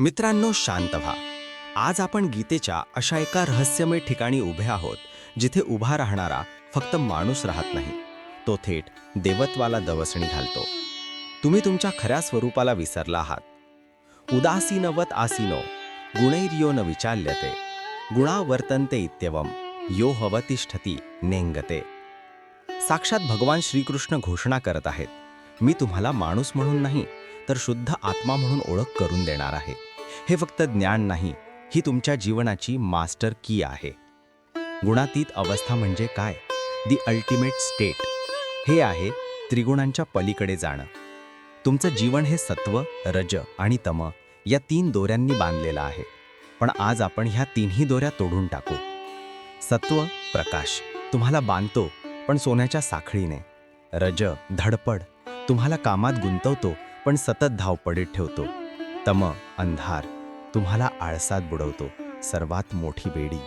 मित्रांनो शांत व्हा. आज आपण गीतेच्या अशा एका रहस्यमय ठिकाणी उभे आहोत जिथे उभा राहणारा फक्त माणूस राहत नाही. तो थेट देवत्वाला दवसणी घालतो. तुम्ही तुमच्या खऱ्या स्वरूपाला विसरला आहात. उदासीनवत आसीनो गुणैर्यो न विचाल्यते. गुणा वर्तन्ते इत्यवम यो हवतिष्ठती नेंगते. साक्षात भगवान श्रीकृष्ण घोषणा करत आहेत मी तुम्हाला माणूस म्हणून नाही तर शुद्ध आत्मा म्हणून ओळख करून देणार आहे. हे फक्त ज्ञान नाही ही तुमच्या जीवनाची मास्टर की आहे. गुणातीत अवस्था म्हणजे काय? दी अल्टिमेट स्टेट हे आहे त्रिगुणांच्या पलीकडे जाणं. तुमचं जीवन हे सत्व रज आणि तम या तीन दोऱ्यांनी बांधलेलं आहे. पण आज आपण ह्या तिन्ही दोऱ्या तोडून टाकू. सत्व प्रकाश तुम्हाला बांधतो पण सोन्याच्या साखळीने. रज धडपड तुम्हाला कामात गुंतवतो पण सतत धावपडीत ठेवतो. तम अंधार. तुम्हाला आळसात बुडवतो. सर्वात मोठी बेडी.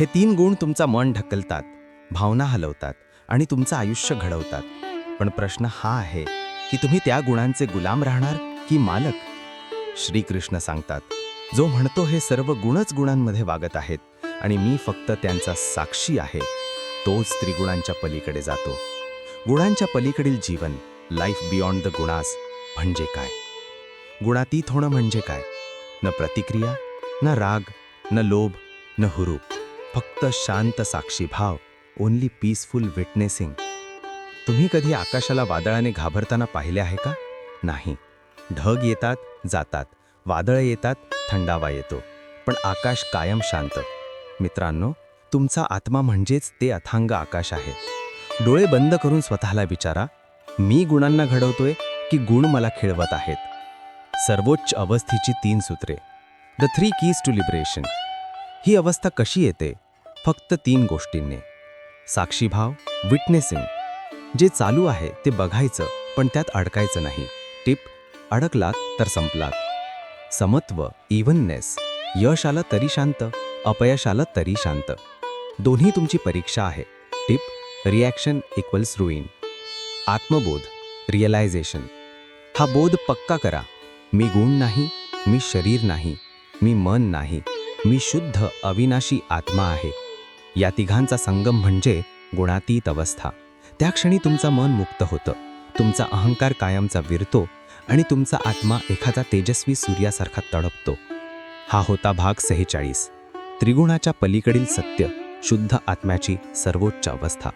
हे तीन गुण तुमचा मन ढकलतात भावना हलवतात आणि तुमचं आयुष्य घडवतात. पण प्रश्न हा आहे की तुम्ही त्या गुणांचे गुलाम राहणार की मालक? श्रीकृष्ण सांगतात जो म्हणतो हे सर्व गुणच गुणांमध्ये वागत आहेत आणि मी फक्त त्यांचा साक्षी आहे. तोच त्रिगुणांच्या पलीकडे जातो. गुणांच्या पलीकडील जीवन लाईफ बियॉन्ड द गुणास म्हणजे काय? गुणातीत होणं म्हणजे काय? न प्रतिक्रिया न राग न लोभ न हुरूप. फक्त शांत साक्षी भाव ओनली पीसफुल विटनेसिंग तुम्ही कधी आकाशाला वादळाने घाबरताना पाहिले आहे का? नाही. ढग येतात जातात. वादळं येतात थंडावा येतो. पण आकाश कायम शांत. मित्रांनो तुमचा आत्मा म्हणजेच ते अथांग आकाश आहे. डोळे बंद करून स्वतःला विचारा मी गुणांना घडवतोय की गुण मला खेळवत आहेत? सर्वोच्च अवस्थेची तीन सूत्रे. The three keys to liberation ही अवस्था कशी येते? फक्त तीन गोष्टींनी. साक्षीभाव विटनेसिंग जे चालू आहे ते बघायचं पण त्यात अडकायचं नाही. टिप अडकलात तर संपलात. समत्व इव्हननेस यश आलं तरी शांत अपयश आलं तरी शांत. दोन्ही तुमची परीक्षा आहे. टिप रिॲक्शन इक्वल्स रुईन आत्मबोध रिअलायझेशन हा बोध पक्का करा. मी गुण नाही मी शरीर नाही मी मन नाही मी शुद्ध अविनाशी आत्मा आहे. या तिघांचा संगम म्हणजे गुणातीत अवस्था. त्या क्षणी तुमचं मन मुक्त होतं. तुमचा अहंकार कायमचा विरतो आणि तुमचा आत्मा एखादा तेजस्वी सूर्यासारखा तडपतो. हा होता भाग सेहेचाळीस. त्रिगुणाच्या पलीकडील सत्य शुद्ध आत्म्याची सर्वोच्च अवस्था.